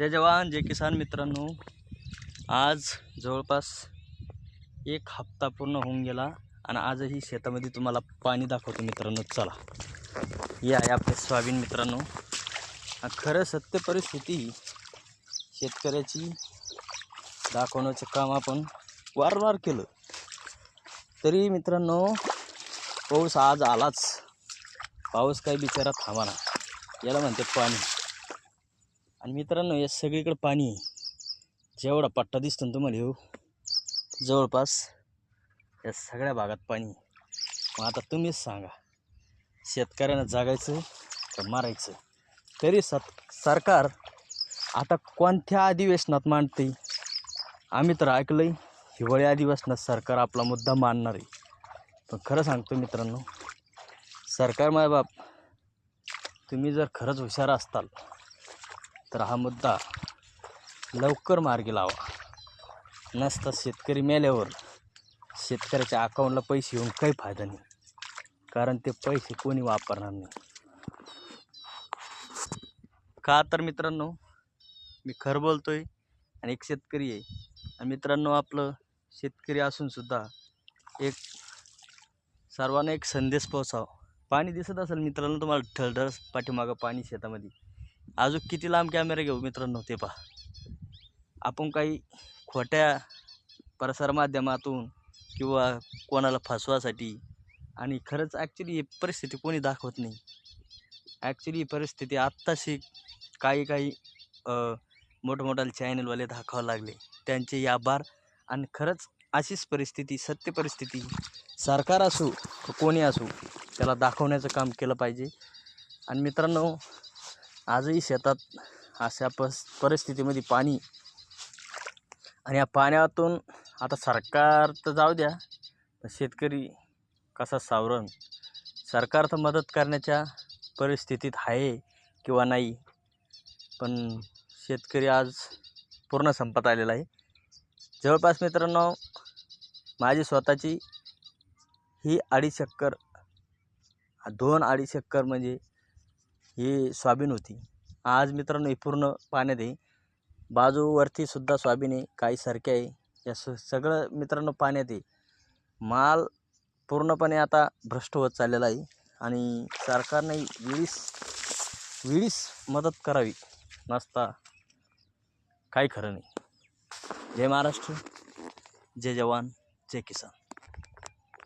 जय जवान जय किसान मित्रांनो. आज जवळपास एक हप्ता पूर्ण होऊन गेला आणि आजही शेतामध्ये तुम्हाला पाणी दाखवतो मित्रांनो. चला. या आहे आपले सोयाबीन मित्रांनो. खरं सत्य परिस्थिती शेतकऱ्याची दाखवण्याचं काम आपण वारंवार केलं. तरी मित्रांनो पाऊस आज आलाच. पाऊस काही बिचारा थांबाना याला म्हणते पाणी. आणि मित्रांनो या सगळीकडे पाणी आहे. जेवढा पट्टा दिसतो ना तुम्हाला येऊ जवळपास या सगळ्या भागात पाणी मग आता तुम्हीच सांगा शेतकऱ्यांना जागायचं का मारायचं? तरी सत सरकार आता कोणत्या अधिवेशनात मांडते? आम्ही तर ऐकलं आहे हिवाळी अधिवेशनात सरकार आपला मुद्दा मांडणार आहे. पण खरं सांगतो मित्रांनो सरकार माय बाप तुम्ही जर खरंच हुशार असताल तर हा मुद्दा लवकर मार्गी लावा. नसता शेतकरी मेल्यावर शेतकऱ्याच्या अकाउंटला पैसे येऊन काही फायदा नाही. कारण ते पैसे कोणी वापरणार नाही. का तर मित्रांनो मी खरं बोलतो आहे आणि एक शेतकरी आहे. आणि मित्रांनो आपलं शेतकरी असूनसुद्धा एक सर्वांना एक संदेश पोचावा पाणी दिसत असेल मित्रांनो तुम्हाला ठळठळ पाठीमागं पाणी शेतामध्ये. अजून किती लांब कॅमेरा घेऊ मित्रांनो ते पहा. आपण काही खोट्या प्रसारमाध्यमातून किंवा कोणाला फसवासाठी आणि खरंच ॲक्च्युली ही परिस्थिती कोणी दाखवत नाही. ॲक्च्युली ही परिस्थिती आत्ताशी काही काही मोठमोठ्या मोठमोठाले चॅनलवाले दाखवावं लागले. त्यांचे आभार आणि खरंच अशीच परिस्थिती सत्य परिस्थिती सरकार असो कोणी असो त्याला दाखवण्याचं काम केलं पाहिजे. आणि मित्रांनो आजही शेतात अशा पस परिस्थितीमध्ये पाणी आणि या पाण्यातून आता सरकार तर जाऊ द्या शेतकरी कसा सावरण? सरकार तर मदत करण्याच्या परिस्थितीत आहे किंवा नाही? पण शेतकरी आज पूर्ण संपत आलेला आहे. जवळपास मित्रांनो माझी स्वतःची ही अडीच एकर दोन अडीच एकर म्हणजे ही सोयाबीन होती. आज मित्रांनो ही पूर्ण पाण्यात आहे. बाजूवरती सुद्धा सोयाबीन आहे. काही सारखे आहे. या स सगळं मित्रांनो पाण्यात आहे. माल पूर्णपणे आता भ्रष्ट होत चाललेला आहे. आणि सरकारने वेळीस वेळीस मदत करावी. नसता काही खरं नाही. जय महाराष्ट्र. जय जवान. जय किसान.